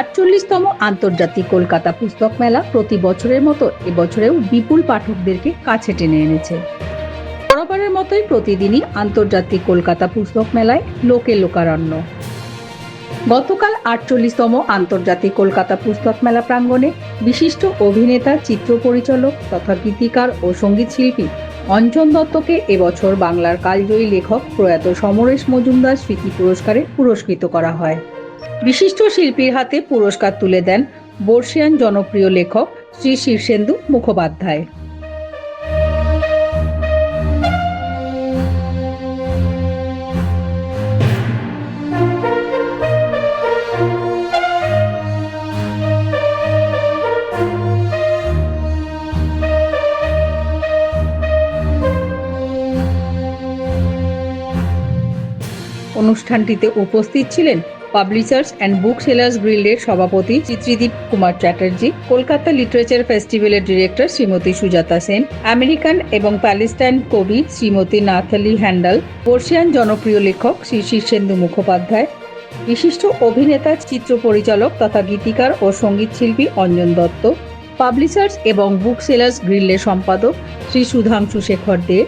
আটচল্লিশতম আন্তর্জাতিক কলকাতা পুস্তক মেলা প্রতি বছরের মতো এবছরেও বিপুল পাঠকদেরকে কাছে টেনে এনেছে। বরাবরের মতোই প্রতিদিনই আন্তর্জাতিক কলকাতা পুস্তক মেলায় লোকে লোকারণ্য। গতকাল আটচল্লিশতম আন্তর্জাতিক কলকাতা পুস্তক মেলা প্রাঙ্গণে বিশিষ্ট অভিনেতা, চিত্র পরিচালক তথা গীতিকার ও সংগীত শিল্পী অঞ্জন দত্তকে এবছর বাংলার কালজয়ী লেখক প্রয়াত সমরেশ মজুমদার স্মৃতি পুরস্কারে পুরস্কৃত করা হয়। বিশিষ্ট শিল্পীর হাতে পুরস্কার তুলে দেন বর্ষিয়ান জনপ্রিয় লেখক শ্রী শীর্ষেন্দু মুখোপাধ্যায়। অনুষ্ঠানটিতে উপস্থিত ছিলেন পাবলিশার্স অ্যান্ড বুক সেলার্স গিল্ডের সভাপতি চিত্রিদীপ কুমার চ্যাটার্জি, কলকাতা লিটারেচার ফেস্টিভ্যালের ডিরেক্টর শ্রীমতী সুজাতা সেন আমেরিকান এবং প্যালেস্টাইন কবি শ্রীমতী নাথালি হ্যান্ডাল বর্ষিয়ান জনপ্রিয় লেখক শ্রী শীর্ষেন্দু মুখোপাধ্যায়, বিশিষ্ট অভিনেতা, চিত্র পরিচালক তথা গীতিকার ও সংগীত শিল্পী অঞ্জন দত্ত পাবলিশার্স এবং বুক সেলার্স গ্রিল্ডের সম্পাদক শ্রী সুধাংশু শেখর দে,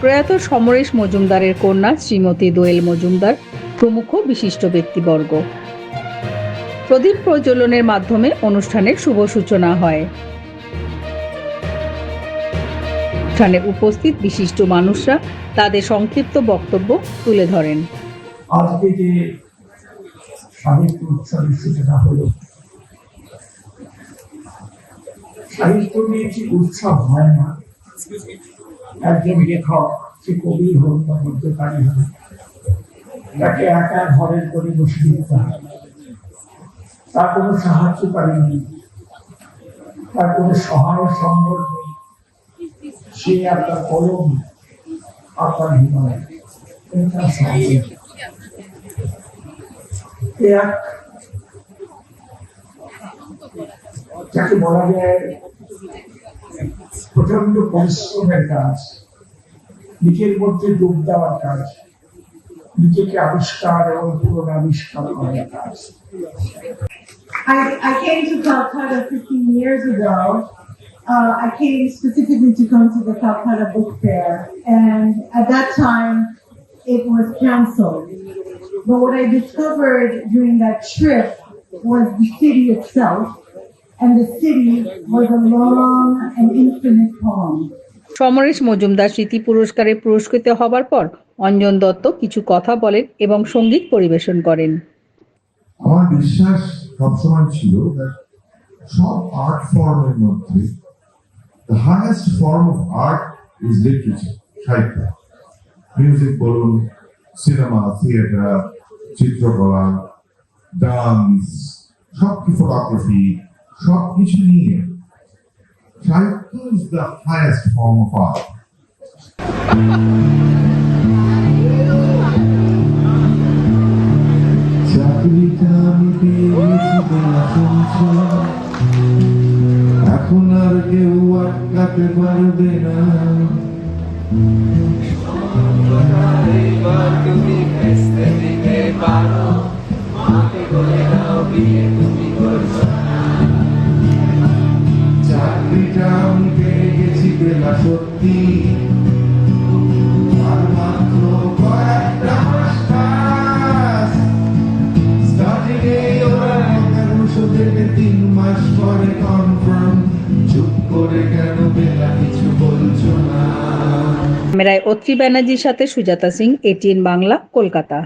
প্রয়াত সমরেশ মজুমদারের কন্যা শ্রীমতী দোয়েল মজুমদার প্রমুখ বিশিষ্ট ব্যক্তিবর্গ। প্রদীপ প্রজ্বলনের মাধ্যমে অনুষ্ঠানের শুভ সূচনা হয়। অনুষ্ঠানে উপস্থিত বিশিষ্ট মানুষরা তাদের সংক্ষিপ্ত বক্তব্য তুলে ধরেন। আজকে যে সাহিত্য উৎসবের সূচনা হলো, সাহিত্য নিয়ে একটি উৎসব হয় না, একজন লেখক, সে কবি হোক বা গদ্যকারী হোক তাকে একা ঘরের করে বসে দিতে তার কোনো সাহায্যকারী নেই তার কোনো সহায় সম্বল নেই। সে আপনার কলম আপনার হিমালয়। যাকে বলা যায় প্রচণ্ড পরিশ্রমের কাজ, নিজের মধ্যে ডুব দেওয়ার কাজ। নিজেকে আবিষ্কার এবং পুনরাবিষ্কার করার কাজ I, I came to Calcutta 15 years ago. Uh, I came specifically to come to the Calcutta Book Fair, and at that time, it was canceled. But what I discovered during that trip was the city itself, and the city was a long and infinite poem. Samaresh Majumdar স্মৃতি পুরস্কারে পুরস্কৃত হবার পর অঞ্জন দত্ত কিছু কথা বলেন এবং সংগীত পরিবেশন করেন। আমার বিশ্বাস সবসময় ছিল সব আর্ট ফর্মের মধ্যে the highest form of art is literature সাহিত্য। মিউজিক বলুন সিনেমা থিয়েটার চিত্রকলা ডান্স সব কি ফটোগ্রাফি সব কিছু নিয়ে সাহিত্য is the highest form of art আমি পেয়েছি বলা শুনছো এখন আর কেউ আটকাতে চাকরিটা আমি পেয়ে গেছি বেলা সত্যি। পরে কনফার্ম চুপ করে কেন বেলা কিছু বলছো না? ক্যামেরায় অত্রি ব্যানার্জির সাথে সুজাতা সিং, এটিএন বাংলা, কলকাতা।